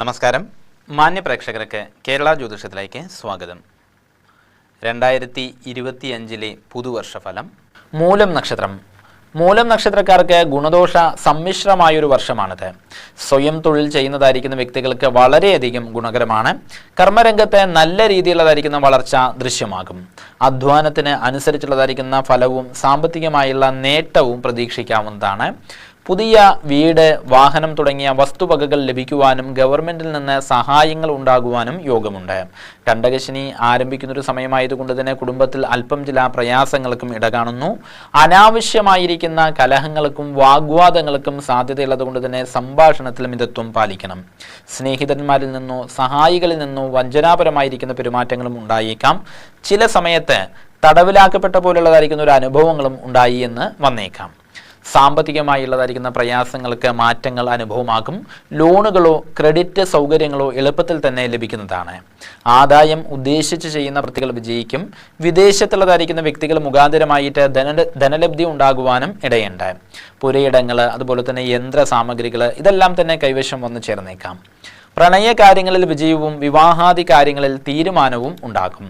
നമസ്കാരം. മാന്യ പ്രേക്ഷകർക്ക് കേരള ജ്യോതിഷത്തിലേക്ക് സ്വാഗതം. രണ്ടായിരത്തി ഇരുപത്തിയഞ്ചിലെ പുതുവർഷ ഫലം മൂലം നക്ഷത്രം മൂലം നക്ഷത്രക്കാർക്ക് ഗുണദോഷ സമ്മിശ്രമായൊരു വർഷമാണിത്. സ്വയം തൊഴിൽ ചെയ്യുന്നതായിരിക്കുന്ന വ്യക്തികൾക്ക് വളരെയധികം ഗുണകരമാണ്. കർമ്മരംഗത്തെ നല്ല രീതിയിലുള്ളതായിരിക്കുന്ന വളർച്ച ദൃശ്യമാകും. അധ്വാനത്തിന് അനുസരിച്ചുള്ളതായിരിക്കുന്ന ഫലവും സാമ്പത്തികമായുള്ള നേട്ടവും പ്രതീക്ഷിക്കാവുന്നതാണ്. പുതിയ വീട് വാഹനം തുടങ്ങിയ വസ്തുവകകൾ ലഭിക്കുവാനും ഗവൺമെന്റിൽ നിന്ന് സഹായങ്ങൾ ഉണ്ടാകുവാനും യോഗമുണ്ട്. കണ്ടകശിനി ആരംഭിക്കുന്നൊരു സമയമായതുകൊണ്ട് തന്നെ കുടുംബത്തിൽ അല്പം ചില പ്രയാസങ്ങൾക്കും ഇടകാണുന്നു. അനാവശ്യമായിരിക്കുന്ന കലഹങ്ങൾക്കും വാഗ്വാദങ്ങൾക്കും സാധ്യതയുള്ളതുകൊണ്ട് തന്നെ സംഭാഷണത്തിൽ മിതത്വം പാലിക്കണം. സ്നേഹിതന്മാരിൽ നിന്നോ സഹായികളിൽ നിന്നോ വഞ്ചനാപരമായിരിക്കുന്ന പെരുമാറ്റങ്ങളും ഉണ്ടായേക്കാം. ചില സമയത്ത് തടവിലാക്കപ്പെട്ട പോലുള്ളതായിരിക്കുന്ന ഒരു അനുഭവങ്ങളും ഉണ്ടായി എന്ന് വന്നേക്കാം. സാമ്പത്തികമായുള്ളതായിരിക്കുന്ന പ്രയാസങ്ങൾക്ക് മാറ്റങ്ങൾ അനുഭവമാകും. ലോണുകളോ ക്രെഡിറ്റ് സൗകര്യങ്ങളോ എളുപ്പത്തിൽ തന്നെ ലഭിക്കുന്നതാണ്. ആദായം ഉദ്ദേശിച്ച് ചെയ്യുന്ന വൃത്തികൾ വിജയിക്കും. വിദേശത്തുള്ളതായിരിക്കുന്ന വ്യക്തികൾ മുഖാന്തരമായിട്ട് ധന ധനലബ്ധി ഉണ്ടാകുവാനും ഇടയുണ്ട്. പുരയിടങ്ങൾ അതുപോലെ തന്നെ യന്ത്ര സാമഗ്രികൾ ഇതെല്ലാം തന്നെ കൈവശം വന്നു ചേർന്നേക്കാം. പ്രണയ കാര്യങ്ങളിൽ വിജയവും വിവാഹാദി കാര്യങ്ങളിൽ തീരുമാനവും ഉണ്ടാകും.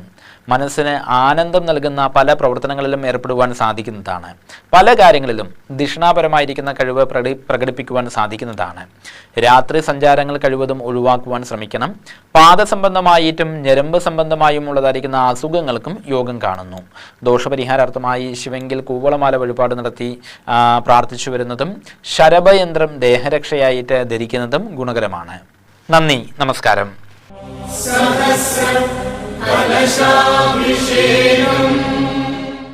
മനസ്സിന് ആനന്ദം നൽകുന്ന പല പ്രവർത്തനങ്ങളിലും ഏർപ്പെടുവാൻ സാധിക്കുന്നതാണ്. പല കാര്യങ്ങളിലും ദിഷണാപരമായിരിക്കുന്ന കഴിവ് പ്രകടി പ്രകടിപ്പിക്കുവാൻ സാധിക്കുന്നതാണ്. രാത്രി സഞ്ചാരങ്ങൾ കഴിവതും ഒഴിവാക്കുവാൻ ശ്രമിക്കണം. പാദസംബന്ധമായിട്ടും ഞരമ്പ് സംബന്ധമായും ഉള്ളതായിരിക്കുന്ന അസുഖങ്ങൾക്കും യോഗം കാണുന്നു. ദോഷപരിഹാരാർത്ഥമായി ശിവങ്കിൽ കൂവളമാല വഴിപാട് നടത്തി പ്രാർത്ഥിച്ചു വരുന്നതും ശരഭയന്ത്രം ദേഹരക്ഷയായിട്ട് ധരിക്കുന്നതും ഗുണകരമാണ്. നന്ദി നമസ്കാരം. സഹസ്രം കലശാഭിഷേകം